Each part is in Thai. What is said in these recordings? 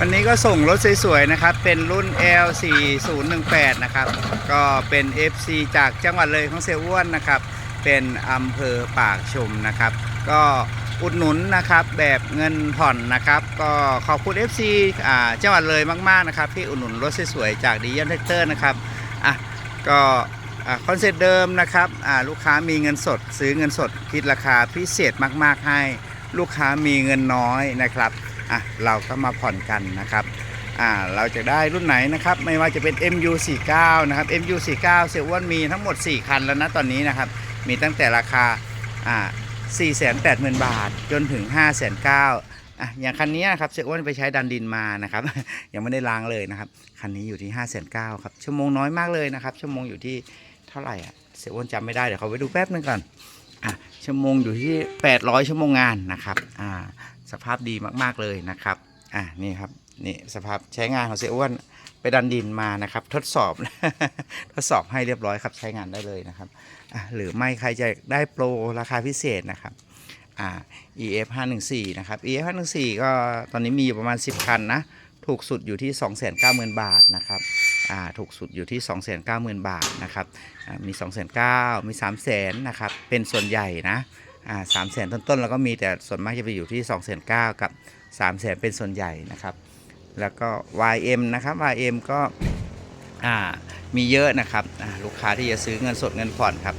วันนี้ก็ส่งรถสวยๆนะครับ เป็นรุ่น L4018 นะครับ ก็เป็น FC จากจังหวัดเลยของเซยอ้วนนะครับ เป็นอำเภอปากชมนะครับ ก็อุดหนุนนะครับแบบเงินผ่อนนะครับ ก็ขอบคุณ FC อ่าจังหวัดเลยมากๆนะครับที่อุดหนุนรถสวยๆจากดียันเทคเตอร์นะครับอะก็คอนเซ็ปต์เดิมนะครับลูกค้ามีเงินสด ซื้อเงินสดคิดราคาพิเศษมากๆให้ ลูกค้ามีเงินน้อยนะครับ อะเราก็มาผ่อนกันนะครับอ่าเราจะได้รุ่นไหนนะครับไม่ว่าจะเป็น MU49 นะครับ MU49 เซลวันมีทั้งหมด 4 คันแล้วนะตอนนี้นะครับ มีตั้งแต่ราคาอ่า480,000 บาทจนถึง509,000อะอย่างคันนี้นะครับเซลวันไปใช้ดันดินมานะครับ ยังไม่ได้ล้างเลยนะครับ คันนี้อยู่ที่509,000ครับชั่วโมงน้อยมากเลยนะครับ ชั่วโมงอยู่ที่เท่าไหร่อะเซลวันจำไม่ได้เดี๋ยวเขาไปดูแป๊บนึงก่อนอะชั่วโมงอยู่ที่ 800 ชั่วโมงงานนะครับอ่า สภาพดีมากๆเลยนะครับอะนี่ครับนี่สภาพใช้งานของเสียอ้วนไปดันดินมานะครับ ทดสอบ ทดสอบให้เรียบร้อยครับใช้งานได้เลยนะครับอะหรือไม่ใครจะได้โปรราคาพิเศษนะครับอ่า EF 514นะครับ EF 514ก็ตอนนี้มีอยู่ประมาณ 10 คันนะ ถูกสุดอยู่ที่ 290,000 บาทนะครับอ่าถูกสุดอยู่ที่ 290,000 บาทนะครับอ่ามี290,000มี 300,000นะครับเป็นส่วนใหญ่นะ สามแสนต้นๆแล้วก็มีแต่ส่วนมากจะไปอยู่ที่2องแสนเกับ3ามแสนเป็นส่วนใหญ่นะครับ แล้วก็ YM นะครับ YM ก็อ่ามีเยอะนะครับลูกค้าที่จะซื้อเงินสดเงินผ่อนครับ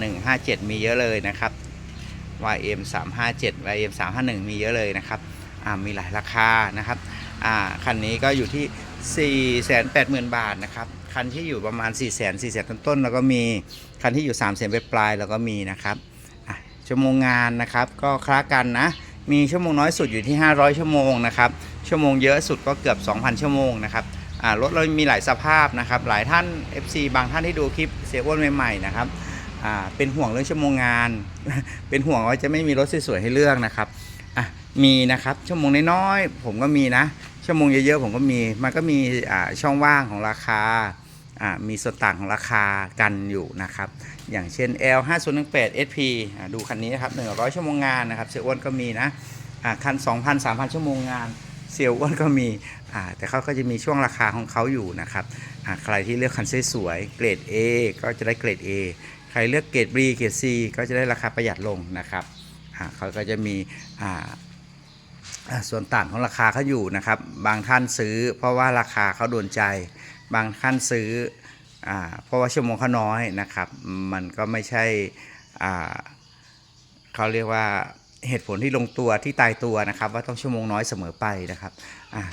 5157 มีเยอะเลยนะครับ YM 357 YM 351มีเยอะเลยนะครับอ่ามีหลายราคานะครับอ่าคันนี้ก็อยู่ที่ 480,000 บาทนะครับ คันที่อยู่ประมาณ 4 0 0 0 0 4 0 0 0ต้นๆแล้วก็มีคันที่อยู่ 3 0 0 0 0 0ปลายๆแล้วก็มีนะครับ ชั่วโมงงานนะครับ ก็คล้ากันนะ มีชั่วโมงน้อยสุดอยู่ที่ 500 ชั่วโมงนะครับ ชั่วโมงเยอะสุดก็เกือบ 2,000 ชั่วโมงนะครับรถเรามีหลายสภาพนะครับ หลายท่าน FC บางท่านที่ดูคลิปเสียอ้วนใหม่ๆนะครับเป็นห่วงเรื่องชั่วโมงงาน เป็นห่วงว่าจะไม่มีรถสวยๆให้เลือกนะครับมีนะครับชั่วโมงน้อยๆผมก็มีนะ ชั่วโมงเยอะๆผมก็มี มันก็มีช่องว่างของราคา มีส่วนต่างของราคากันอยู่นะครับ อย่างเช่น L 5 0 1 8 SP อ่าดูคันนี้นะครับ 100 ชั่วโมงงานนะครับ เสียอ้วนก็มีนะอ่าคัน 2,000 3,000 ชั่วโมงงาน เสียอ้วนก็มี แต่เขาก็จะมีช่วงราคาของเขาอยู่นะครับ ใครที่เลือกคันสวยๆ เกรด A ก็จะได้เกรด A ใครเลือกเกรด B เกรด C ก็จะได้ราคาประหยัดลงนะครับ เขาก็จะมีส่วนต่างของราคาเขาอยู่นะครับ บางท่านซื้อเพราะว่าราคาเขาโดนใจ บางท่านซื้ออเพราะว่าชั่วโมงเขาน้อยนะครับ มันก็ไม่ใช่เขาเรียกว่าเหตุผลที่ลงตัวที่ตายตัวนะครับ ว่าต้องชั่วโมงน้อยเสมอไปนะครับ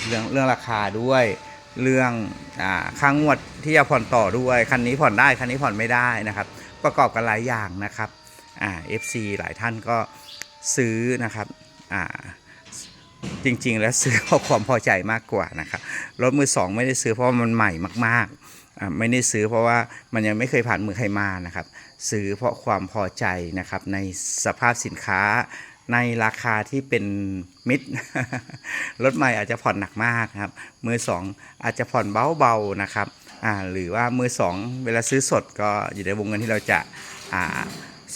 เรื่องเรื่องราคาด้วยเรื่องอ่าค่างวดที่จะผ่อนต่อด้วยคันนี้ผ่อนได้คันนี้ผ่อนไม่ได้นะครับ ประกอบกันหลายอย่างนะครับอ่า FC หลายท่านก็ซื้อนะครับอ่า จริง ๆ แล้วซื้อเพราะความพอใจมากกว่านะครับรถมือสองไม่ได้ซื้อเพราะมันใหม่มากๆ ไม่ได้ซื้อเพราะว่ามันยังไม่เคยผ่านมือใครมานะครับ ซื้อเพราะความพอใจนะครับในสภาพสินค้าในราคาที่เป็นมิตรถใหม่อาจจะผ่อนหนักมากครับ มือสองอาจจะผ่อนเบาๆนะครับหรือว่ามือสองเวลาซื้อสดก็อยู่ในวงเงินที่เราจะา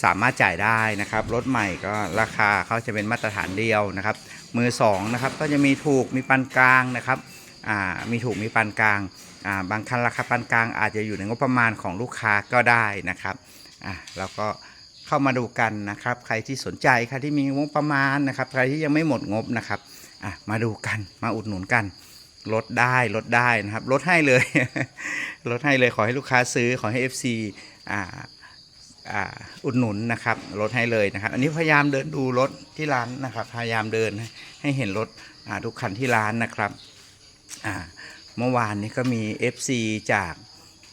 สามารถจ่ายได้นะครับ รถใหม่ก็ราคาเขาจะเป็นมาตรฐานเดียวนะครับ มือสองนะครับก็จะมีถูกมีปานกลางนะครับอ่ามีถูกมีปานกลางอ่าบางคันราคาปานกลางอาจจะอยู่ในงบประมาณของลูกค้าก็ได้นะครับอ่าแล้วก็เข้ามาดูกันนะครับ ใครที่สนใจใครที่มีงบประมาณนะครับ ใครที่ยังไม่หมดงบนะครับอะมาดูกันมาอุดหนุนกันลดได้ลดได้นะครับลดให้เลยลดให้เลยขอให้ลูกค้าซื้อขอให้ FC อ่า อุดหนุนนะครับลดให้เลยนะครับ อันนี้พยายามเดินดูรถที่ร้านนะครับ พยายามเดินให้เห็นรถทุกคันที่ร้านนะครับเมื่อวานนี้ก็มี FC จาก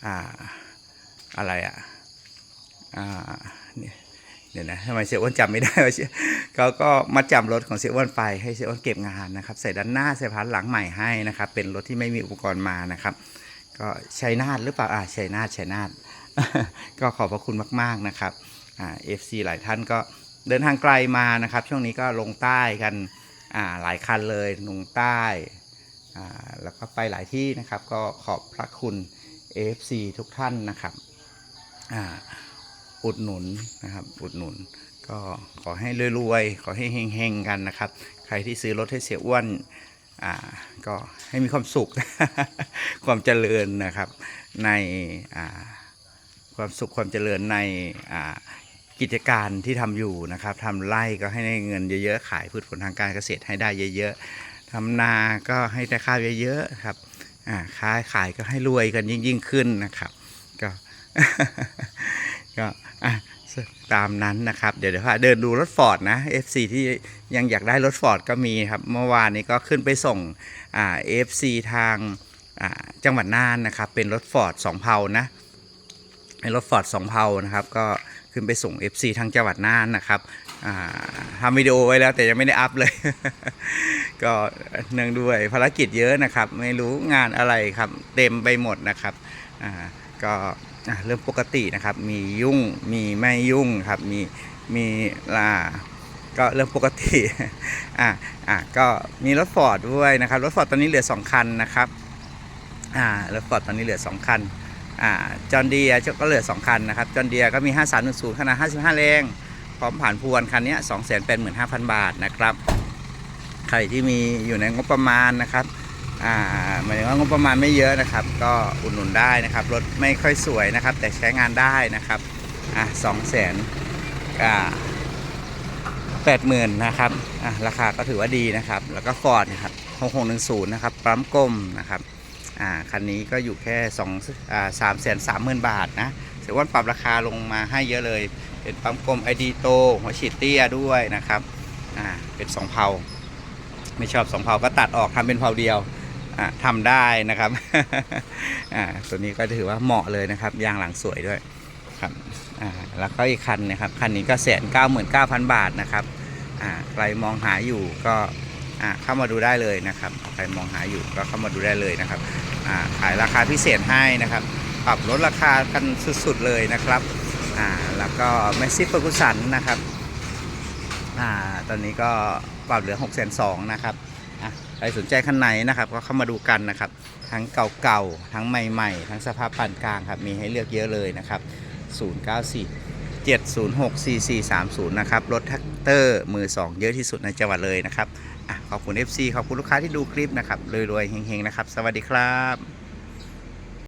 อ่าอะไรอะอ่าเนี่ยเดี๋ยวนะทำไมเสียอ้วนจำไม่ได้วะเขาก็มาจำรถของเสียอ้วนไปให้เสียอ้วนเก็บงานนะครับ ใส่ด้านหน้าใส่พันหลังใหม่ให้นะครับ เป็นรถที่ไม่มีอุปกรณ์มานะครับ ก็ชัยนาทหรือเปล่าอ่าชัยนาทชัยนาท ก็ขอบพระคุณมาก ๆนะครับอ่า FC หลายท่านก็เดินทางไกลมานะครับ ช่วงนี้ก็ลงใต้กันหลายคันเลยลงใต้แล้วก็ไปหลายที่นะครับ ก็ขอบพระคุณ AFC ทุกท่านนะครับอ,อุดหนุนนะครับ อุดหนุน ก็ขอให้รวยๆ ขอให้เฮงๆกันนะครับ ใครที่ซื้อรถให้เสียอ้วนอ่าก็ให้มีความสุข ความเจริญนะครับในอ่า ความสุขความเจริญในกิจการที่ทำอยู่นะครับทำไร่ก็ให้ได้เงินเยอะๆ ขายพืชผลทางการเกษตรให้ได้เยอะๆทำนาก็ให้ได้ข้าวเยอะๆครับอ่าค้าขายก็ให้รวยกันยิ่งๆขึ้นนะครับก็ก็ตามนั้นนะครับ เดี๋ยวเดี๋ยวพาเดินดูรถฟอร์ดนะ FC ที่ยังอยากได้รถฟอร์ดก็มีครับ เมื่อวานนี้ก็ขึ้นไปส่งอ่า FC ทางจังหวัดน่านนะครับ เป็นรถฟอร์ดสองเพานะ รถฟอร์ดสองเพานะครับ ก็ขึ้นไปส่ง FC ทางจังหวัดน่านนะครับทำวิดีโอไว้แล้วแต่ยังไม่ได้อัพเลย ก็เนื่องด้วยภารกิจเยอะนะครับ ไม่รู้งานอะไรครับ เต็มไปหมดนะครับก็เรื่องปกตินะครับ มียุ่งมีไม่ยุ่งครับ มีมีลาก็เรื่องปกติอะอะก็มีรถฟอร์ดด้วยนะครับ รถฟอร์ดตอนนี้เหลือ 2 คันนะครับอ่ารถฟอร์ดตอนนี้เหลือ 2 คัน จอห์นเดียก็เหลือ 2 คันนะครับจอห์นเดียก็มี 5310 ขนาด 55 แรง พร้อมผ่านพวนคันนี้285,000 บาทนะครับ ใครที่มีอยู่ในงบประมาณนะครับอ่าหมายถึงว่างบประมาณไม่เยอะนะครับ ก็อุดหนุนได้นะครับ รถไม่ค่อยสวยนะครับ แต่ใช้งานได้นะครับอะสองแสนอ่าแปดหมื่นนะครับอะราคาก็ถือว่าดีนะครับ แล้วก็ฟอร์ดนะครับหกหกหนึ่งศูนย์นะครับปั๊มกลมนะครับ อ่าคันนี้ก็อยู่แค่สองอ่าสามแสนสามหมื่นบาทนะเสียวันปรับราคาลงมาให้เยอะเลย เป็นปั๊มกลมไอดีโตหัวฉีดเตี้ยด้วยนะครับอ่าเป็นสองเพาไม่ชอบสองเพาก็ตัดออกทำเป็นเพาเดียวอ่าทำได้นะครับอ่าตัวนี้ก็ถือว่าเหมาะเลยนะครับยางหลังสวยด้วยครับอ่าแล้วก็อีกคันนะครับคันนี้ก็แสนเก้าหมื่นเก้าพันบาทนะครับอ่าใครมองหาอยู่ก็อ่าเข้ามาดูได้เลยนะครับใครมองหาอยู่ก็เข้ามาดูได้เลยนะครับ ขายราคาพิเศษให้นะครับ ปรับลดราคากันสุดๆเลยนะครับแล้วก็เมสซี่เฟอร์กุสันนะครับอตอนนี้ก็ปรับเหลือ6กแสนสองนะครับใครสนใจคันไหนนะครับ ก็เข้ามาดูกันนะครับ ทั้งเก่าๆ ทั้งใหม่ๆ ทั้งสภาพปานกลางครับ มีให้เลือกเยอะเลยนะครับ 094 706 4430 นะครับ รถแท็กเตอร์มือ 2 เยอะที่สุดในจังหวัดเลยนะครับ ขอบคุณ FC ขอบคุณลูกค้าที่ดูคลิปนะครับรวยๆเฮงๆนะครับ สวัสดีครับ